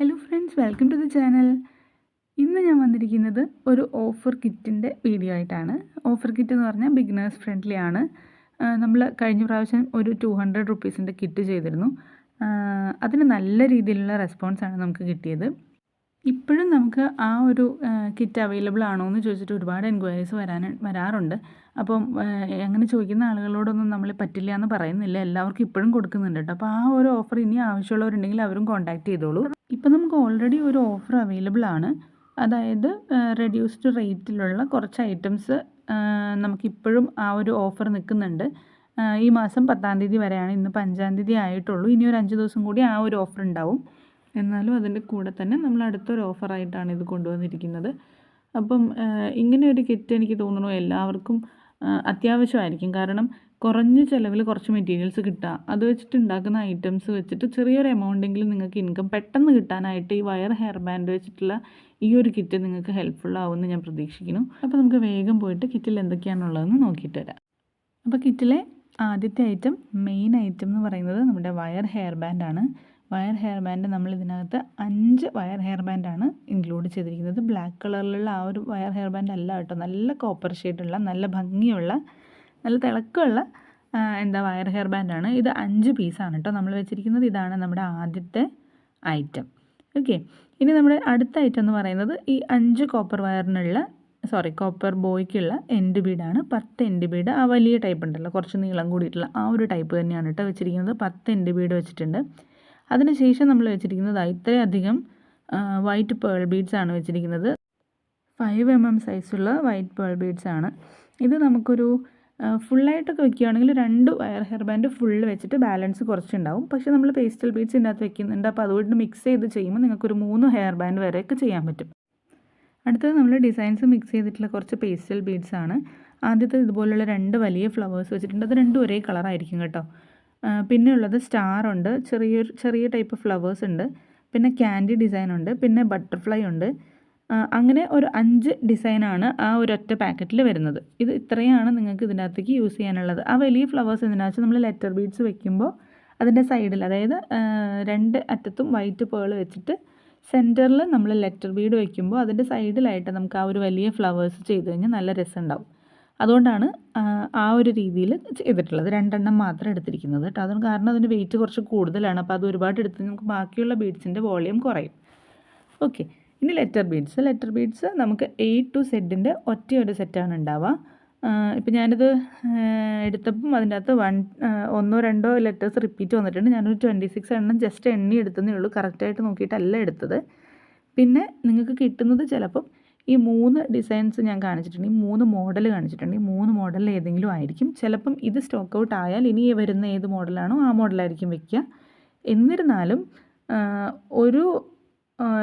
Hello friends welcome to the channel ഇന്ന് ഞാൻ വന്നിരിക്കുന്നത് ഒരു ഓഫർ കിറ്റിന്റെ വീഡിയോ ആയിട്ടാണ്. ഓഫർ കിറ്റ് എന്ന് പറഞ്ഞാൽ ബിഗിനേഴ്സ് ഫ്രണ്ട്ലി ആണ്. നമ്മൾ കഴിഞ്ഞ പ്രാവശ്യം ഒരു ടു ഹൺഡ്രഡ് റുപ്പീസിന്റെ കിറ്റ് ചെയ്തിരുന്നു. അതിന് നല്ല രീതിയിലുള്ള റെസ്പോൺസാണ് നമുക്ക് കിട്ടിയത്. ഇപ്പോഴും നമുക്ക് ആ ഒരു കിറ്റ് അവൈലബിൾ ആണോ എന്ന് ചോദിച്ചിട്ട് ഒരുപാട് എൻക്വയറീസ് വരാൻ വരാറുണ്ട്. അപ്പം അങ്ങനെ ചോദിക്കുന്ന ആളുകളോടൊന്നും നമ്മൾ പറ്റില്ല എന്ന് പറയുന്നില്ല. എല്ലാവർക്കും ഇപ്പോഴും കൊടുക്കുന്നുണ്ട് കേട്ടോ. അപ്പോൾ ആ ഒരു ഓഫർ ഇനി ആവശ്യമുള്ളവരുണ്ടെങ്കിൽ അവരും കോൺടാക്ട് ചെയ്തോളൂ. ഇപ്പം നമുക്ക് ഓൾറെഡി ഒരു ഓഫർ അവൈലബിൾ ആണ്. അതായത് റെഡ്യൂസ്ഡ് റേറ്റിലുള്ള കുറച്ച് ഐറ്റംസ് നമുക്കിപ്പോഴും ആ ഒരു ഓഫർ നിൽക്കുന്നുണ്ട്. ഈ മാസം പത്താം തീയതി വരെയാണ് ഇന്ന് അഞ്ചാം തീയതി ആയിട്ടുള്ളൂ. ഇനി ഒരു അഞ്ച് ദിവസം കൂടി ആ ഒരു ഓഫർ ഉണ്ടാവും. എന്നാലും അതിന്റെ കൂടെ തന്നെ നമ്മൾ അടുത്തൊരു ഓഫറായിട്ടാണ് ഇത് കൊണ്ടുവന്നിരിക്കുന്നത്. അപ്പം ഇങ്ങനെ ഒരു കിറ്റ് എനിക്ക് തോന്നുന്നു എല്ലാവർക്കും അത്യാവശ്യമായിരിക്കും. കാരണം കുറഞ്ഞ ചിലവിൽ കുറച്ച് മെറ്റീരിയൽസ് കിട്ടുക അത് വെച്ചിട്ട് ഉണ്ടാക്കുന്ന ഐറ്റംസ് വെച്ചിട്ട് ചെറിയൊരു എമൗണ്ടെങ്കിലും നിങ്ങൾക്ക് ഇൻകം പെട്ടെന്ന് കിട്ടാനായിട്ട് ഈ വയർ ഹെയർ ബാൻഡ് വെച്ചിട്ടുള്ള ഈ ഒരു കിറ്റ് നിങ്ങൾക്ക് ഹെൽപ്ഫുൾ ആവുമെന്ന് ഞാൻ പ്രതീക്ഷിക്കുന്നു. അപ്പോൾ നമുക്ക് വേഗം പോയിട്ട് കിറ്റിൽ എന്തൊക്കെയാണുള്ളതെന്ന് നോക്കിയിട്ട് വരാം. അപ്പോൾ കിറ്റിലെ ആദ്യത്തെ ഐറ്റം മെയിൻ ഐറ്റം എന്ന് പറയുന്നത് നമ്മുടെ വയർ ഹെയർ ബാൻഡാണ് വയർ ഹെയർ ബാൻഡ് നമ്മൾ ഇതിനകത്ത് അഞ്ച് വയർ ഹെയർ ബാൻഡാണ് ഇൻക്ലൂഡ് ചെയ്തിരിക്കുന്നത്. ബ്ലാക്ക് കളറിലുള്ള ആ ഒരു വയർ ഹെയർ ബാൻഡ് അല്ല കേട്ടോ. നല്ല കോപ്പർ ഷെയ്ഡുള്ള നല്ല ഭംഗിയുള്ള നല്ല തിളക്കമുള്ള എന്താ വയർ ഹെയർ ബാൻഡാണ്. ഇത് അഞ്ച് പീസാണ് കേട്ടോ നമ്മൾ വെച്ചിരിക്കുന്നത്. ഇതാണ് നമ്മുടെ ആദ്യത്തെ ഐറ്റം. ഓക്കെ. ഇനി നമ്മുടെ അടുത്ത ഐറ്റം എന്ന് പറയുന്നത് ഈ അഞ്ച് കോപ്പർ വയറിനുള്ള സോറി കോപ്പർ ബോയ്ക്കുള്ള എൻഡ് ബീഡാണ്. പത്ത് എൻഡ് ബീഡ്. ആ വലിയ ടൈപ്പ് ഉണ്ടല്ലോ കുറച്ച് നീളം കൂടിയിട്ടുള്ള ആ ഒരു ടൈപ്പ് തന്നെയാണ് കേട്ടോ വെച്ചിരിക്കുന്നത്. പത്ത് എൻഡ് ബീഡ് വെച്ചിട്ടുണ്ട്. അതിനുശേഷം നമ്മൾ വെച്ചിരിക്കുന്നത് ഇത്രയധികം വൈറ്റ് പേൾ ബീഡ്സ് ആണ് വെച്ചിരിക്കുന്നത്. ഫൈവ് എം എം സൈസുള്ള വൈറ്റ് പേൾ ബീഡ്സ് ആണ്. ഇത് നമുക്കൊരു ഫുള്ളായിട്ടൊക്കെ വെക്കുകയാണെങ്കിൽ രണ്ട് വയർ ഹെയർ ബാൻഡ് ഫുള്ള് വെച്ചിട്ട് ബാലൻസ് കുറച്ചുണ്ടാവും. പക്ഷേ നമ്മൾ പേസ്റ്റൽ ബീഡ്സ് ഇതിനകത്ത് വെക്കുന്നുണ്ട്. അപ്പോൾ അതുകൊണ്ട് മിക്സ് ചെയ്ത് ചെയ്യുമ്പോൾ നിങ്ങൾക്കൊരു മൂന്ന് ഹെയർ ബാൻഡ് വരെയൊക്കെ ചെയ്യാൻ പറ്റും. അടുത്തത് നമ്മൾ ഡിസൈൻസ് മിക്സ് ചെയ്തിട്ടുള്ള കുറച്ച് പേസ്റ്റൽ ബീഡ്സ് ആണ്. ആദ്യത്തെ ഇതുപോലുള്ള രണ്ട് വലിയ ഫ്ലവേഴ്സ് വെച്ചിട്ടുണ്ട്. അത് രണ്ടും ഒരേ കളറായിരിക്കും കേട്ടോ. പിന്നെ ഉള്ളത് സ്റ്റാർ ഉണ്ട്. ചെറിയൊരു ചെറിയ ടൈപ്പ് ഫ്ലവേഴ്സ് ഉണ്ട്. പിന്നെ ക്യാൻഡി ഡിസൈൻ ഉണ്ട്. പിന്നെ ബട്ടർഫ്ലൈ ഉണ്ട്. അങ്ങനെ ഒരു അഞ്ച് ഡിസൈനാണ് ആ ഒരൊറ്റ പാക്കറ്റിൽ വരുന്നത്. ഇത് ഇത്രയാണ് നിങ്ങൾക്ക് ഇതിനകത്തേക്ക് യൂസ് ചെയ്യാനുള്ളത്. ആ വലിയ ഫ്ലവേഴ്സ് ഇതിനകത്ത് നമ്മൾ ലെറ്റർ ബീഡ്സ് വെക്കുമ്പോൾ അതിന്റെ സൈഡിൽ അതായത് രണ്ട് അറ്റത്തും വൈറ്റ് പേൾ വെച്ചിട്ട് സെന്ററിൽ നമ്മൾ ലെറ്റർ ബീഡ് വെക്കുമ്പോൾ അതിന്റെ സൈഡിലായിട്ട് നമുക്ക് ആ ഒരു വലിയ ഫ്ലവേഴ്സ് ചെയ്ത് കഴിഞ്ഞാൽ നല്ല രസമുണ്ടാവും അതുകൊണ്ടാണ് ആ, ഒരു രീതിയിൽ ചെയ്തിട്ടുള്ളത്. രണ്ടെണ്ണം മാത്രം എടുത്തിരിക്കുന്നത് കേട്ടോ. അതുകൊണ്ട് കാരണം അതിന്റെ വെയിറ്റ് കുറച്ച് കൂടുതലാണ്. അപ്പോൾ അത് ഒരുപാട് എടുത്ത് നമുക്ക് ബാക്കിയുള്ള ബീഡ്സിന്റെ വോളിയം കുറയും. ഓക്കെ. ഇനി ലെറ്റർ ബീഡ്സ് ലെറ്റർ ബീഡ്സ് നമുക്ക് എ ടു സെഡിന്റെ ഒരു സെറ്റാണ് ഉണ്ടാവുക. ഇപ്പം ഞാനിത് എടുത്തപ്പം അതിന്റെ അകത്ത് വൺ ഒന്നോ രണ്ടോ ലെറ്റേഴ്സ് റിപ്പീറ്റ് വന്നിട്ടുണ്ട്. ഞാനൊരു ട്വന്റി സിക്സ് എണ്ണം ജസ്റ്റ് എണ്ണി എടുത്തതേ ഉള്ളൂ. കറക്റ്റായിട്ട് നോക്കിയിട്ടല്ല എടുത്തത്. പിന്നെ നിങ്ങൾക്ക് കിട്ടുന്നത് ചിലപ്പം ഈ മൂന്ന് ഡിസൈൻസ് ഞാൻ കാണിച്ചിട്ടുണ്ട്. ഈ മൂന്ന് മോഡൽ കാണിച്ചിട്ടുണ്ട്. ഈ മൂന്ന് മോഡലിൽ ഏതെങ്കിലും ആയിരിക്കും. ചിലപ്പം ഇത് സ്റ്റോക്ക് ഔട്ട് ആയാൽ ഇനി വരുന്ന ഏത് മോഡലാണോ ആ മോഡലായിരിക്കും വെക്കുക. എന്നിരുന്നാലും ഒരു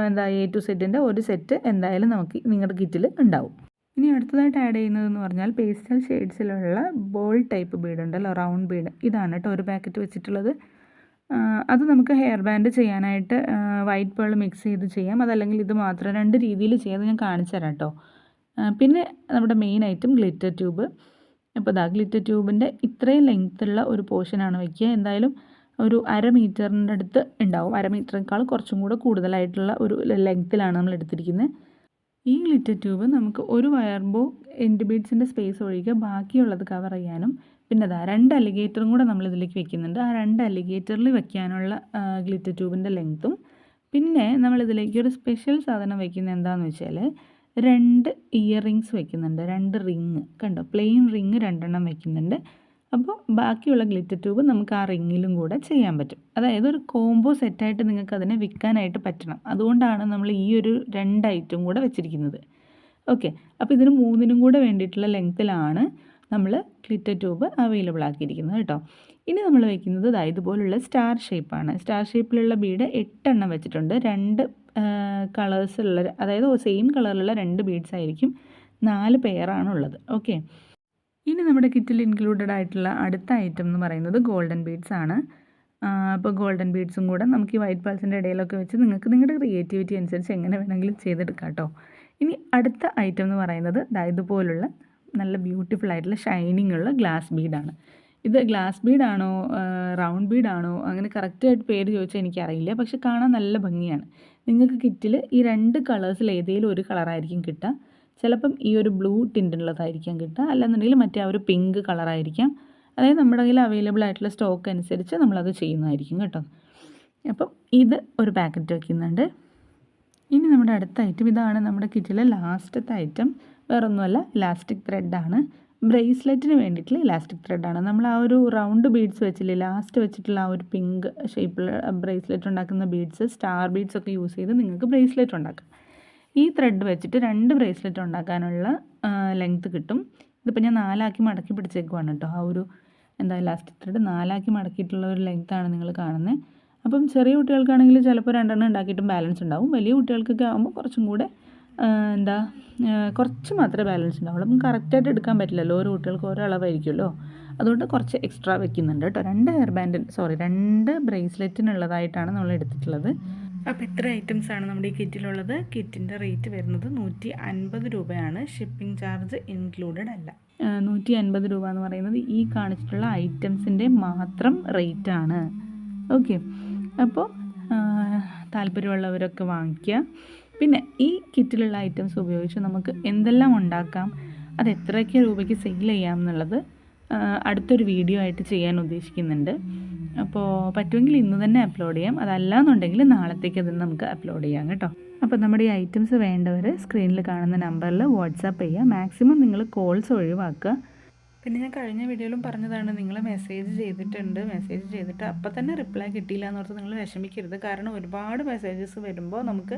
എന്താ എ ടു സെറ്റിന്റെ ഒരു സെറ്റ് എന്തായാലും നമുക്ക് നിങ്ങളുടെ കിറ്റിൽ ഉണ്ടാവും ഇനി അടുത്തതായിട്ട് ആഡ് ചെയ്യുന്നതെന്ന് പറഞ്ഞാൽ പേസ്റ്റൽ ഷെയ്ഡ്സിലുള്ള ബോൾ ടൈപ്പ് ബീഡ് ഉണ്ടല്ലോ റൗണ്ട് ബീഡ് ഇതാണ് കേട്ടോ ഒരു പാക്കറ്റ് വെച്ചിട്ടുള്ളത്. അത് നമുക്ക് ഹെയർ ബാൻഡ് ചെയ്യാനായിട്ട് വൈറ്റ് പേൾ മിക്സ് ചെയ്ത് ചെയ്യാം. അതല്ലെങ്കിൽ ഇത് മാത്രം രണ്ട് രീതിയിൽ ചെയ്യാതെ ഞാൻ കാണിച്ചു തരാം കേട്ടോ പിന്നെ നമ്മുടെ മെയിൻ ഐറ്റം ഗ്ലിറ്റർ ട്യൂബ് അപ്പോൾ ഇതാ ഗ്ലിറ്റർ ട്യൂബിന്റെ ഇത്രയും ലെങ്ത്തുള്ള ഒരു പോർഷനാണ് വയ്ക്കുക എന്തായാലും ഒരു അര മീറ്ററിന്റെ അടുത്ത് ഉണ്ടാവും. അര മീറ്ററിനേക്കാൾ കുറച്ചും കൂടെ കൂടുതലായിട്ടുള്ള ഒരു ലെങ്ത്തിലാണ് നമ്മൾ എടുത്തിരിക്കുന്നത് ഈ ഗ്ലിറ്റർ ട്യൂബ് നമുക്ക് ഒരു ബോ എൻഡ് ബീഡ്സിന്റെ സ്പേസ് ഒഴികെ ബാക്കിയുള്ളത് കവർ ചെയ്യാനും പിന്നെ അതാ രണ്ട് അലിഗേറ്ററും കൂടെ നമ്മൾ ഇതിലേക്ക് വെക്കുന്നുണ്ട്. ആ രണ്ട് അലിഗേറ്ററിൽ വെക്കാനുള്ള ഗ്ലിറ്റർ ട്യൂബിന്റെ ലെങ്ത്തും പിന്നെ നമ്മൾ ഇതിലേക്ക് ഒരു സ്പെഷ്യൽ സാധനം വെക്കുന്നത് എന്താണെന്ന് വെച്ചാൽ രണ്ട് ഇയർ റിങ്സ് വെക്കുന്നുണ്ട്. രണ്ട് റിങ് കണ്ടോ? പ്ലെയിൻ റിങ് രണ്ടെണ്ണം വെക്കുന്നുണ്ട്. അപ്പോൾ ബാക്കിയുള്ള ഗ്ലിറ്റർ ട്യൂബ് നമുക്ക് ആ റിങ്ങിലും കൂടെ ചെയ്യാൻ പറ്റും. അതായത് ഒരു കോംബോ സെറ്റായിട്ട് നിങ്ങൾക്ക് അതിനെ വിൽക്കാനായിട്ട് പറ്റണം. അതുകൊണ്ടാണ് നമ്മൾ ഈ ഒരു രണ്ട് ഐറ്റം കൂടെ വെച്ചിരിക്കുന്നത്. ഓക്കെ. അപ്പോൾ ഇതിന് മൂന്നിനും കൂടെ വേണ്ടിയിട്ടുള്ള ലെങ്ത്തിലാണ് നമ്മൾ ഗ്ലിറ്റർ ട്യൂബ് അവൈലബിൾ ആക്കിയിരിക്കുന്നത് കേട്ടോ. ഇനി നമ്മൾ വയ്ക്കുന്നത് ദാ ഇതുപോലുള്ള സ്റ്റാർ ഷേപ്പാണ് സ്റ്റാർ ഷേപ്പിലുള്ള ബീഡ് എട്ടെണ്ണം വെച്ചിട്ടുണ്ട്. രണ്ട് കളേഴ്സുള്ള അതായത് സെയിം കളറിലുള്ള രണ്ട് ബീഡ്സ് ആയിരിക്കും നാല് പെയറാണുള്ളത് ഓക്കെ. ഇനി നമ്മുടെ കിറ്റിൽ ഇൻക്ലൂഡഡ് ആയിട്ടുള്ള അടുത്ത ഐറ്റം എന്ന് പറയുന്നത് ഗോൾഡൻ ബീഡ്സ് ആണ്. അപ്പോൾ ഗോൾഡൻ ബീഡ്സും കൂടെ നമുക്ക് ഈ വൈറ്റ് പാൾസിന്റെ ഇടയിലൊക്കെ വെച്ച് നിങ്ങൾക്ക് നിങ്ങളുടെ ക്രിയേറ്റിവിറ്റി അനുസരിച്ച് എങ്ങനെ വേണമെങ്കിലും ചെയ്തെടുക്കാം കേട്ടോ ഇനി അടുത്ത ഐറ്റം എന്ന് പറയുന്നത് ഇതുപോലുള്ള നല്ല ബ്യൂട്ടിഫുൾ ആയിട്ടുള്ള ഷൈനിങ് ഉള്ള ഗ്ലാസ് ബീഡാണ് ഇത് ഗ്ലാസ് ബീഡാണോ റൗണ്ട് ബീഡാണോ അങ്ങനെ കറക്റ്റായിട്ട് പേര് ചോദിച്ചാൽ എനിക്കറിയില്ല. പക്ഷെ കാണാൻ നല്ല ഭംഗിയാണ്. നിങ്ങൾക്ക് കിറ്റിൽ ഈ രണ്ട് കളേഴ്സിൽ ഏതെങ്കിലും ഒരു കളറായിരിക്കും കിട്ടുക. ചിലപ്പം ഈ ഒരു ബ്ലൂ ടിന്റുള്ളതായിരിക്കാം കിട്ടുക. അല്ലെന്നുണ്ടെങ്കിൽ മറ്റേ ആ ഒരു പിങ്ക് കളറായിരിക്കാം. അതായത് നമ്മുടെ കയ്യിൽ അവൈലബിൾ ആയിട്ടുള്ള സ്റ്റോക്ക് അനുസരിച്ച് നമ്മളത് ചെയ്യുന്നതായിരിക്കും കേട്ടോ. അപ്പം ഇത് ഒരു പാക്കറ്റ് വയ്ക്കുന്നുണ്ട് ഇനി നമ്മുടെ അടുത്ത ഐറ്റം ഇതാണ് നമ്മുടെ കിറ്റിലെ ലാസ്റ്റത്തെ ഐറ്റം വേറൊന്നുമല്ല ഇലാസ്റ്റിക് ത്രെഡാണ് ബ്രേസ്ലെറ്റിന് വേണ്ടിയിട്ടുള്ള ഇലാസ്റ്റിക് ത്രെഡാണ് നമ്മൾ ആ ഒരു റൗണ്ട് ബീഡ്സ് വെച്ചില്ലേ ലാസ്റ്റ് വെച്ചിട്ടുള്ള ആ ഒരു പിങ്ക് ഷേപ്പിൽ ബ്രേസ്ലെറ്റ് ഉണ്ടാക്കുന്ന ബീഡ്സ് സ്റ്റാർ ബീഡ്സ് ഒക്കെ യൂസ് ചെയ്ത് നിങ്ങൾക്ക് ബ്രേസ്ലെറ്റ് ഉണ്ടാക്കാം. ഈ ത്രെഡ് വെച്ചിട്ട് രണ്ട് ബ്രേസ്ലെറ്റ് ഉണ്ടാക്കാനുള്ള ലെങ്ത് കിട്ടും. ഇതിപ്പോൾ ഞാൻ നാലാക്കി മടക്കി പിടിച്ചേക്കുവാണ് കേട്ടോ ആ ഒരു എന്താ ലാസ്റ്റ് ത്രെഡ് നാലാക്കി മടക്കിയിട്ടുള്ള ഒരു ലെങ്ത്താണ് നിങ്ങൾ കാണുന്നത് അപ്പം ചെറിയ കുട്ടികൾക്കാണെങ്കിൽ ചിലപ്പോൾ രണ്ടെണ്ണം ഉണ്ടാക്കിയിട്ടും ബാലൻസ് ഉണ്ടാവും. വലിയ കുട്ടികൾക്കൊക്കെ ആകുമ്പോൾ കുറച്ചും കൂടെ എന്താ കുറച്ച് മാത്രമേ ബാലൻസ് ഉണ്ടാവുള്ളൂ. അപ്പം കറക്റ്റായിട്ട് എടുക്കാൻ പറ്റില്ലല്ലോ. ഓരോ കുട്ടികൾക്ക് ഓരോ അളവായിരിക്കുമല്ലോ. അതുകൊണ്ട് കുറച്ച് എക്സ്ട്രാ വെക്കുന്നുണ്ട് കേട്ടോ രണ്ട് ഹെയർ ബാൻഡ് സോറി രണ്ട് ബ്രേസ്ലെറ്റിനുള്ളതായിട്ടാണ് നമ്മൾ എടുത്തിട്ടുള്ളത്. അപ്പോൾ ഇത്ര ഐറ്റംസ് ആണ് നമ്മുടെ ഈ കിറ്റിലുള്ളത്. കിറ്റിന്റെ റേറ്റ് വരുന്നത് നൂറ്റി അൻപത് രൂപയാണ്. ഷിപ്പിംഗ് ചാർജ് ഇൻക്ലൂഡഡ് അല്ല. നൂറ്റി അൻപത് രൂപ എന്ന് പറയുന്നത് ഈ കാണിച്ചിട്ടുള്ള ഐറ്റംസിന്റെ മാത്രം റേറ്റ് ആണ്. ഓക്കെ അപ്പോൾ താല്പര്യമുള്ളവരൊക്കെ വാങ്ങിക്കുക. പിന്നെ ഈ കിറ്റിലുള്ള ഐറ്റംസ് ഉപയോഗിച്ച് നമുക്ക് എന്തെല്ലാം ഉണ്ടാക്കാം? അത് എത്രയൊക്കെ രൂപയ്ക്ക് സെയിൽ ചെയ്യാം എന്നുള്ളത് അടുത്തൊരു വീഡിയോ ആയിട്ട് ചെയ്യാൻ ഉദ്ദേശിക്കുന്നുണ്ട്. അപ്പോൾ പറ്റുമെങ്കിൽ ഇന്ന് തന്നെ അപ്ലോഡ് ചെയ്യാം. അതല്ല എന്നുണ്ടെങ്കിൽ നാളത്തേക്ക് അത് നമുക്ക് അപ്ലോഡ് ചെയ്യാം കേട്ടോ. അപ്പോൾ നമ്മുടെ ഈ ഐറ്റംസ് വേണ്ടവർ സ്ക്രീനിൽ കാണുന്ന നമ്പറിൽ വാട്സാപ്പ് ചെയ്യുക മാക്സിമം നിങ്ങൾ കോൾസ് ഒഴിവാക്കുക. പിന്നെ ഞാൻ കഴിഞ്ഞ വീഡിയോയിലും പറഞ്ഞതാണ് നിങ്ങൾ മെസ്സേജ് ചെയ്തിട്ടുണ്ട് മെസ്സേജ് ചെയ്തിട്ട് അപ്പം തന്നെ റിപ്ലൈ കിട്ടിയില്ല എന്നോർത്ത് നിങ്ങൾ വിഷമിക്കരുത്. കാരണം ഒരുപാട് മെസ്സേജസ് വരുമ്പോൾ നമുക്ക്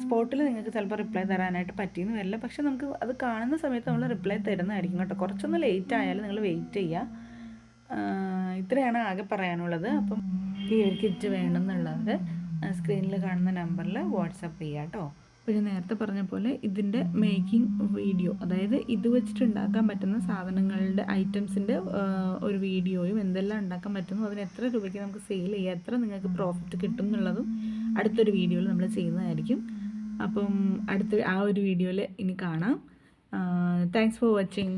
സ്പോട്ടിൽ നിങ്ങൾക്ക് ചിലപ്പോൾ റിപ്ലൈ തരാനായിട്ട് പറ്റിയെന്ന് വരില്ല. പക്ഷേ നമുക്ക് അത് കാണുന്ന സമയത്ത് നമ്മൾ റിപ്ലൈ തരുന്നതായിരിക്കും കേട്ടോ. കുറച്ചൊന്ന് ലേറ്റ് ആയാലും നിങ്ങൾ വെയിറ്റ് ചെയ്യുക. ഇത്രയാണ് ആകെ പറയാനുള്ളത്. അപ്പം ഈ ഒരു കിറ്റ് വേണമെന്നുള്ളവർ സ്ക്രീനിൽ കാണുന്ന നമ്പറിൽ വാട്സപ്പ് ചെയ്യുക കേട്ടോ. പിന്നെ നേരത്തെ പറഞ്ഞ പോലെ ഇതിന്റെ മേക്കിംഗ് വീഡിയോ അതായത് ഇത് വെച്ചിട്ട് ഉണ്ടാക്കാൻ പറ്റുന്ന സാധനങ്ങളുടെ ഐറ്റംസിന്റെ ഒരു വീഡിയോയും എന്തെല്ലാം ഉണ്ടാക്കാൻ പറ്റുന്നു അതിന് എത്ര രൂപയ്ക്ക് നമുക്ക് സെയിൽ ചെയ്യാം എത്ര നിങ്ങൾക്ക് പ്രോഫിറ്റ് കിട്ടും എന്നുള്ളതും അടുത്തൊരു വീഡിയോയിൽ നമ്മൾ ചെയ്യുന്നതായിരിക്കും. അപ്പം അടുത്ത ആ ഒരു വീഡിയോയിൽ ഇനി കാണാം. Thanks for watching